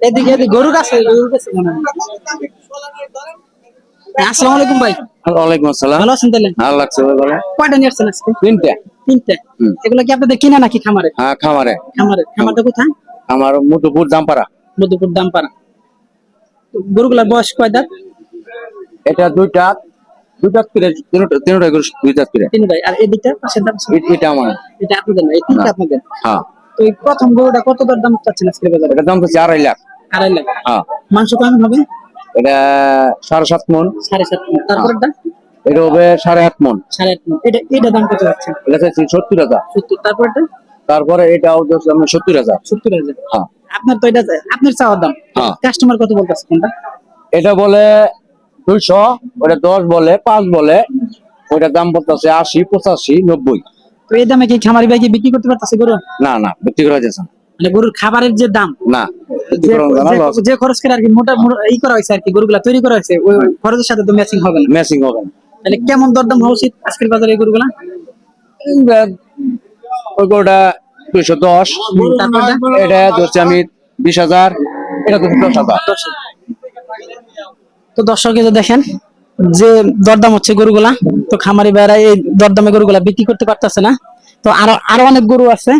এদিকে এদিকে গরু কাছে গরু কাছে আসসালামু আলাইকুম ভাই। ওয়ালাইকুম আসসালাম। ভালো আছেন তাহলে? ভালো লাগছে ভাই বলো কয়টা নিয়ে আসছেন আজকে? তিনটা। তিনটে। এগুলো কি আপনাদের কিনা নাকি খামারে? হ্যাঁ খামারে। খামারে। খামারটা কোথায়? আমার মধুপুর জামপাড়া মধুপুর দামপাড়া। তো গরুগুলার বয়স কয় দাঁত? এটা দুইটা দুইটা করে তিনটা তিনটা করে দুইটা করে। তিন ভাই। আর এদিকটা পাশের দাম এটা আমার। এটা আপনাদের না? এই তিনটা আপনাদের? হ্যাঁ। তো প্রথম গরুটা কত দর দাম চাচ্ছেন আজকে বাজারে? এটা দাম হচ্ছে আড়াই লাখ। আড়াই লাখ। হ্যাঁ। মাংস কেমন হবে? এটা সাড়ে সাত মন। সাড়ে সাত মণ। তারপরেরটা? এটা হবে সাড়ে আট মন। সাড়ে আট মণ। এটা এটা দাম কত যাচ্ছে? এটা চাইছি সত্তর হাজার। সত্তর। তারপরেরটা? তারপরে এটা হচ্ছে আপনার সত্তর হাজার। সত্তর হাজার। হ্যাঁ। আপনার তো এটা আপনার চাওয়ার দাম। হ্যাঁ। কাস্টমার কত বলতেছে কোনটা? এটা বলে দুইশো ওটা দশ বলে পাঁচ বলে ওইটার দাম পড়তেছে আশি পঁচাশি নব্বই। তো এই দামে কি খামারি ভাই কি বিক্রি করতে পারতেছে গরু? না না বিক্রি করা যাচ্ছে না। মানে গরুর খাবারের যে দাম না যে খরচ করে আর কি মোটা ই করা হয়েছে আর কি গরুগুলা তৈরি করা হয়েছে ওই খরচের সাথে তো ম্যাচিং হবে না। ম্যাচিং হবে না। তাহলে কেমন দরদাম হওয়া উচিত আজকের বাজারে এই গরুগুলা? ওই গরুটা দুইশো দশ এটা হচ্ছে আমি বিশ হাজার এটা তো দশ হাজার। তো দর্শকে যে দেখেন যে দরদাম হচ্ছে গরুগুলা তো খামারি ভাইরা এই দরদামে গরুগুলা বিক্রি করতে পারতেছে না। তো আরও আরও অনেক গরু আছে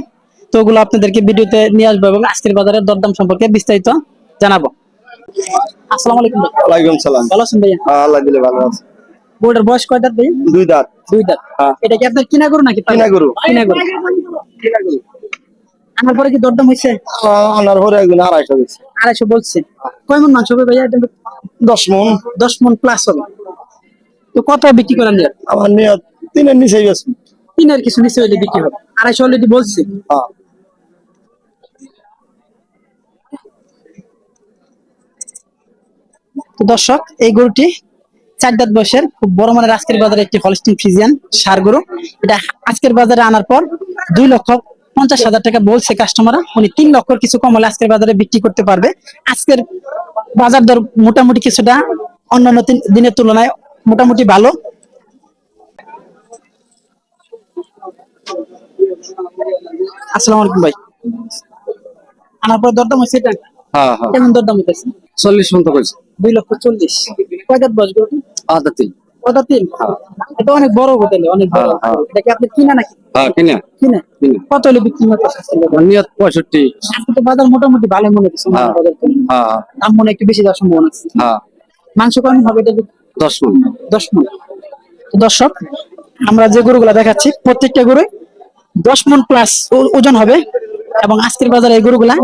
তো ওগুলো আপনাদেরকে ভিডিওতে নিয়ে আসব এবং আজকের বাজারের দরদাম সম্পর্কে বিস্তারিত জানাব। আসসালামু আলাইকুম ওয়ালাইকুম সালাম। ভালো আছেন ভাইয়া? আল্লাহ দিলে ভালো আছে। গরুটার বয়স কয় দাঁত ভাই দুই দাঁত। দুই দাঁত। এটা কি আপনার কিনা গরু নাকি কিনা গরু। কিনা গরু। আনার পরে কি দরদাম হয়েছে আনার পরে একদিন আড়াইশো দিচ্ছে আড়াইশো বলছে। কয় মন মাংস হবে ভাইয়া দশ মন। দশ মন প্লাস হবে। তো কত বিক্রি করেন আমার নিয়ত তিনের নিচেই গেছে। তিনের কিছু নিচে বিক্রি হবে। আড়াইশো অলরেডি বলছি। হ্যাঁ। তো দর্শক এই গরুটি চার দাঁত বয়সের খুব বড় মানের আজকের বাজারে একটি হলস্টিন ফ্রিজিয়ান সার গরু। এটা আজকের বাজারে আনার পর দুই লক্ষ পঞ্চাশ হাজার টাকা বলছে কাস্টমাররা উনি তিন লক্ষর কিছু কম হলে আজকের বাজারে বিক্রি করতে পারবে। আজকের বাজার দর মোটামুটি কিছুটা অন্যান্য দিনের তুলনায় মোটামুটি ভালো। আসসালামু আলাইকুম ভাই। আনার পর দরদাম হয়েছে এটা? হ্যাঁ হ্যাঁ। কেমন দরদাম হইতেছে? চল্লিশ মতো কইছে দুই লক্ষ চল্লিশ। কয় দাঁত বয়স গরুটি? আধা তিন। তিন? এটা অনেক বড় হোটেল অনেক বড়। হ্যাঁ, হ্যাঁ। এটা কি আপনি কিনা নাকি? হ্যাঁ কিনা। কিনা। কত হলে বিক্রি নিয়ত পঁয়ষট্টি। আজকে তো বাজার মোটামুটি ভালো মনে হচ্ছে হ্যাঁ। বাজার তুলনায়। হ্যাঁ দাম মনে একটু বেশি যাওয়ার সম্ভাবনা আছে। হ্যাঁ। মাংস কেমন হবে এটা? বিক্রি? দশ মন। দশ মন। দর্শক আমরা যে গরুগুলা দেখাচ্ছি প্রত্যেকটা গরু দশ মন প্লাস ওজন হবে। এবং আজকের বাজারে এই গরুগুলা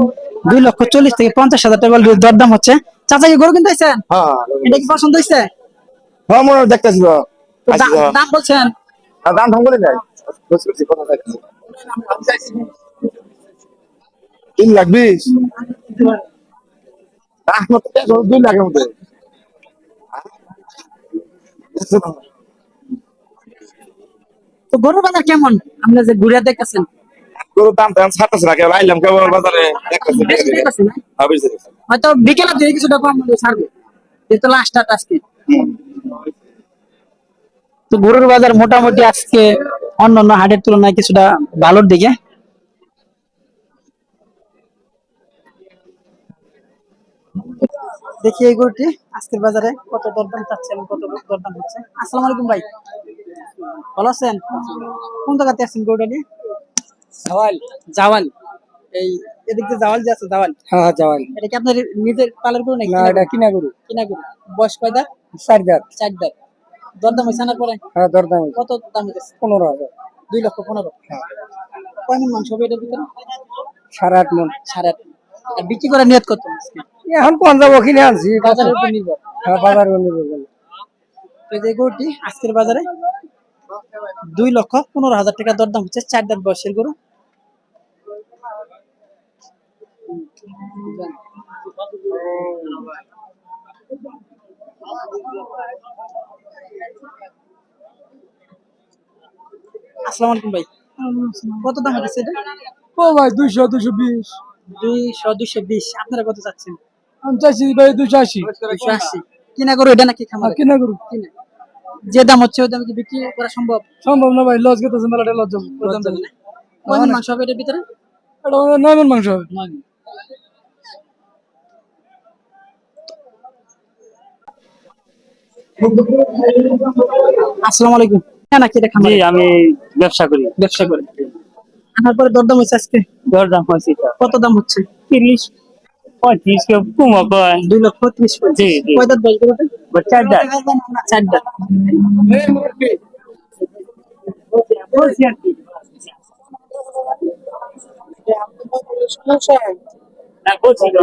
দুই লক্ষ চল্লিশ থেকে পঞ্চাশ হাজার টাকা দরদাম হচ্ছে। চাচা কি গরু কিনতে হয়েছেন হ্যাঁ এটা কি পছন্দ হয়েছে হ্যাঁ মনে দেখতেছি দাম- দাম বলছেন? দাম ঢং নাই। তিন লাখ বিশ। দুই লাখের মধ্যে তো গরু বাজার কেমন? আপনি যে ঘুরে দেখতেছেন। গরুর দাম ছাড়তেছে না কেবল আইলাম কেবল বাজারে। দেখতেছি। হ্যাঁ। হয়তো বিকেলে দিয়ে কিছুটা কম ছাড়বে। যেহেতু লাস্ট আজকে। তো গরুর বাজার মোটামুটি আজকে অন্যান্য হাটের তুলনায় কিছুটা ভালোর দিকে। দেখি এই গরুটি আজকের বাজারে কত দরদাম চাচ্ছে এবং কত দরদাম হচ্ছে। আসসালামু আলাইকুম ভাই। ভালো আছেন? কোন জায়গাতে আছেন গরুটা নিয়ে? জাওয়াল জাওয়াল। এই এদিক দিয়ে জাওয়াল যে আছে জাওয়াল? হ্যাঁ জাওয়াল। এটা কি আপনার নিজের পালের গরু নাকি না এটা কিনা গরু। কিনা গরু। বয়স কয় দাঁত? চার দাঁত চার দাঁত দরদাম হয়েছে আনার পরে? হ্যাঁ দরদাম কত দাম হয়েছে পনেরো হাজার। দুই লক্ষ পনেরো। কয় মন মাংস হবে এটার ভিতরে? সাড়ে আট মন। সাড়ে আট। আর বিক্রি করে নিয়ত কত? এখন পঞ্জাব কিনে আনছি। বাজারের উপর নির্ভর। হ্যাঁ বাজার নির্ভর তো যে গরুটি আজকের বাজারে দুই লক্ষ পনেরো হাজার টাকা দরদাম হচ্ছে চার দাঁত বয়সের গরু। আসসালামু আলাইকুম ভাই। কত দাম হচ্ছে এটা? ও ভাই দুইশো দুশো বিশ। দুইশো দুইশো বিশ। আপনারা কত চাচ্ছেন? আমি চাইছি ভাই দুশো আশি। দুইশো আশি। কিনা গরু এটা নাকি খামার? কিনা করু কিনা। যে দাম হচ্ছে ওই দামে কি বিক্রি করা সম্ভব? সম্ভব না ভাই লস গেতেছে মেলাটা লস যাব ওই দাম দেবে না কয় মণ মাংস হবে এটার ভিতরে? এটা নয় মন মাংস হবে। নয় মণ। তো এই যে গরুটি আজকের বাজারে দুই লক্ষ পনেরো হাজার টাকা দরদাম হচ্ছে চার দাঁত বয়সের গরু আসসালামু আলাইকুম। হ্যাঁ নাকি এটা জি আমি ব্যবসা করি। ব্যবসা করে আনার পরে দরদাম হয়েছে আজকে? দরদাম হয়েছে কত দাম হচ্ছে? তিরিশ পঁয়ত্রিশ কেউ কমা কয় দুই লক্ষ ত্রিশ পঁয়ত্রিশ। জি, জি। কয় দাঁত বয়স গরুটা? বা চার দাঁত। চার দাঁত। না বলছি তো।